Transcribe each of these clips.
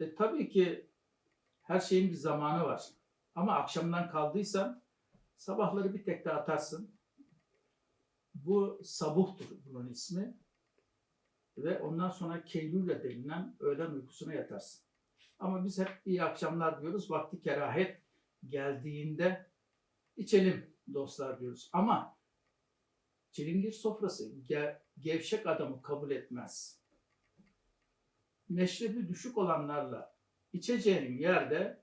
E, tabii ki her şeyin bir zamanı var. Ama akşamdan kaldıysan sabahları bir tek de atarsın. Bu sabuhtur bunun ismi. Ve ondan sonra keylülle denilen öğlen uykusuna yatarsın. Ama biz hep iyi akşamlar diyoruz. Vakti kerahet geldiğinde içelim dostlar diyoruz. Ama çilingir sofrası ge- gevşek adamı kabul etmez. Meşrebi düşük olanlarla içeceğin yerde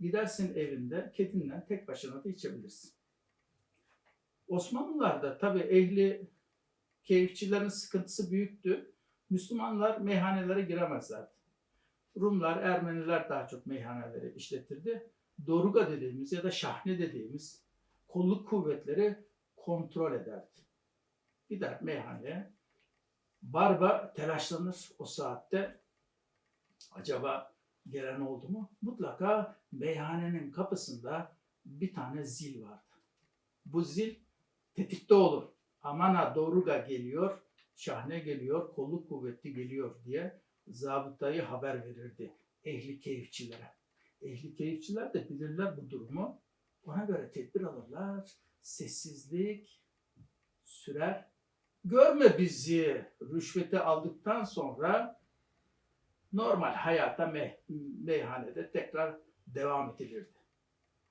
gidersin evinde kedinden tek başına da içebilirsin. Osmanlılar'da tabi ehli keyifçilerin sıkıntısı büyüktü. Müslümanlar meyhanelere giremezlerdi. Rumlar, Ermeniler daha çok meyhaneleri işletirdi. Doruga dediğimiz ya da şahne dediğimiz kolluk kuvvetleri kontrol ederdi. Gider meyhaneye. Barba telaşlanır o saatte. Acaba gelen oldu mu? Mutlaka meyhanenin kapısında bir tane zil vardı. Bu zil tetikte olur. Aman ha Doruga geliyor, şahne geliyor, kolluk kuvveti geliyor diye zabıtayı haber verirdi ehli keyifçilere. Ehli keyifçiler de bilirler bu durumu. Ona göre tedbir alırlar. Sessizlik sürer. Görme bizi rüşveti aldıktan sonra normal hayata meh- meyhanede tekrar devam edilirdi.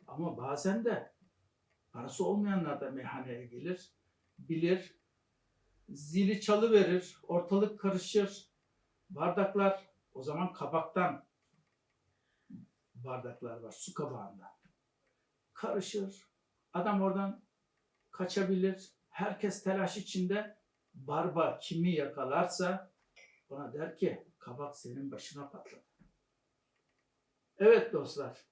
Ama bazen de parası olmayanlar da meyhaneye gelir, bilir, zili çalı verir, ortalık karışır. Bardaklar o zaman kabaktan bardaklar var, su kabağında. Karışır. Adam oradan kaçabilir. Herkes telaş içinde. Barba kimi yakalarsa ona der ki kabak senin başına patladı. Evet dostlar.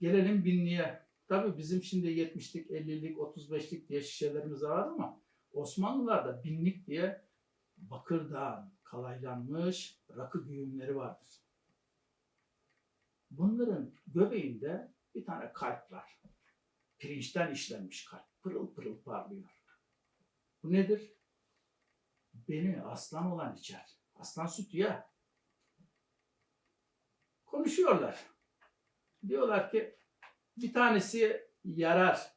Gelelim binliğe. Tabii bizim şimdi 70'lik, 50'lik, 35'lik diye şişelerimiz var ama Osmanlılar'da binlik diye bakırdan kalaylanmış rakı güğümleri vardır. Bunların göbeğinde bir tane kalp var. Pirinçten işlenmiş kalp. Pırıl pırıl parlıyor. Bu nedir? Beni aslan olan içer. Aslan sütü ya. Konuşuyorlar. Diyorlar ki bir tanesi yarar.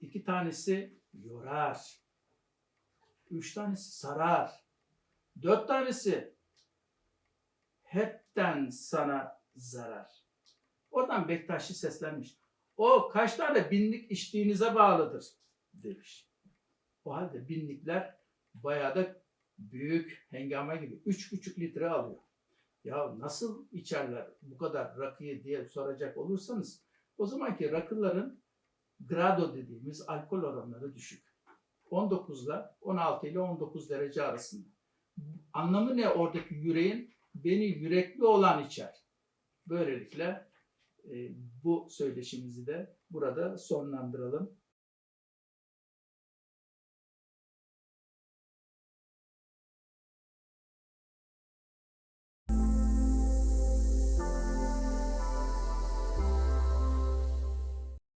iki tanesi yorar. Üç tanesi sarar. Dört tanesi hepten sana zarar. Oradan Bektaşi seslenmiş. O kaç tane binlik içtiğinize bağlıdır demiş. O halde binlikler bayağı da büyük hengame gibi. Üç buçuk litre alıyor. Ya nasıl içerler bu kadar rakıyı diye soracak olursanız o zamanki rakıların grado dediğimiz alkol oranları düşük. 19 ile 16 ile 19 derece arasında. Anlamı ne oradaki yüreğin? Beni yürekli olan içer. Böylelikle e, bu söyleşimizi de burada sonlandıralım.